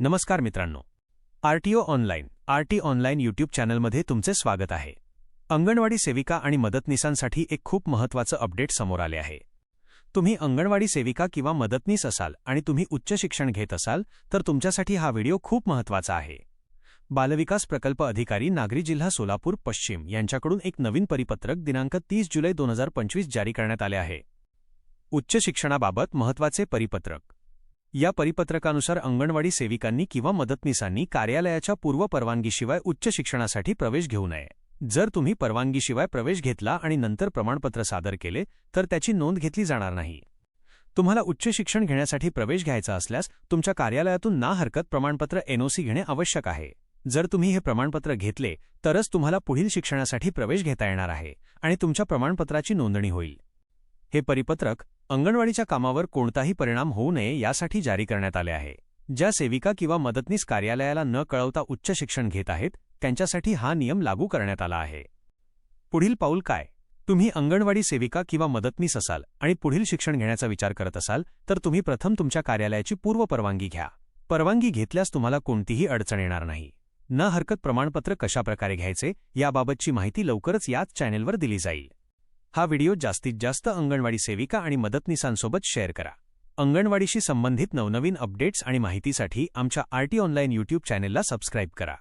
नमस्कार मित्रांनो. RTO online RT online YouTube चॅनलमध्ये तुमचे स्वागत आहे. अंगणवाडी सेविका आणि मदतनीसांसाठी एक खूप महत्त्वाचं अपडेट समोर आले आहे. तुम्ही अंगणवाडी सेविका किंवा मदतनीस असाल आणि तुम्ही उच्च शिक्षण घेत असाल तर तुमच्यासाठी हा व्हिडिओ खूप महत्त्वाचा आहे. बालविकास प्रकल्प अधिकारी नागरी जिल्हा सोलापूर पश्चिम यांच्याकडून एक नवीन परिपत्रक दिनांक तीस जुलै दोन हजार पंचवीस जारी करण्यात आले आहे. उच्च शिक्षणाबाबत महत्त्वाचे परिपत्रक. या परिपत्रकानुसार अंगणवाडी सेविकांनी किंवा मदतनीसांनी कार्यालयाच्या पूर्व परवानगीशिवाय उच्च शिक्षणासाठी प्रवेश घेऊ नये. जर तुम्ही परवानगीशिवाय प्रवेश घेतला आणि नंतर प्रमाणपत्र सादर केले तर त्याची नोंद घेतली जाणार नाही. तुम्हाला उच्च शिक्षण घेण्यासाठी प्रवेश घ्यायचा असल्यास तुमच्या कार्यालयातून ना हरकत प्रमाणपत्र एनओसी घेणे आवश्यक आहे. जर तुम्ही हे प्रमाणपत्र घेतले तरच तुम्हाला पुढील शिक्षणासाठी प्रवेश घेता येणार आहे आणि तुमच्या प्रमाणपत्राची नोंदणी होईल. हे परिपत्रक अंगणवाडीच्या कामावर कोणताही परिणाम होऊ नये यासाठी जारी करण्यात आले आहे. ज्या सेविका किंवा मदतनीस कार्यालयाला न कळवता उच्च शिक्षण घेत आहेत त्यांच्यासाठी हा नियम लागू करण्यात आला आहे. पुढील पाऊल काय? तुम्ही अंगणवाडी सेविका किंवा मदतनीस असाल आणि पुढील शिक्षण घेण्याचा विचार करत असाल तर तुम्ही प्रथम तुमच्या कार्यालयाची पूर्व परवानगी घ्या. परवानगी घेतल्यास तुम्हाला कोणतीही अडचण येणार नाही. न हरकत प्रमाणपत्र कशाप्रकारे घ्यायचे याबाबतची माहिती लवकरच याच चॅनेलवर दिली जाईल. हा व्हिडिओ जास्तीत जास्त अंगणवाडी सेविका आणि मदतनीसांसोबत शेअर करा. अंगणवाडीशी संबंधित नवनवीन अपडेट्स आणि माहितीसाठी आमच्या आरटी ऑनलाईन यूट्यूब चॅनेलला सबस्क्राईब करा.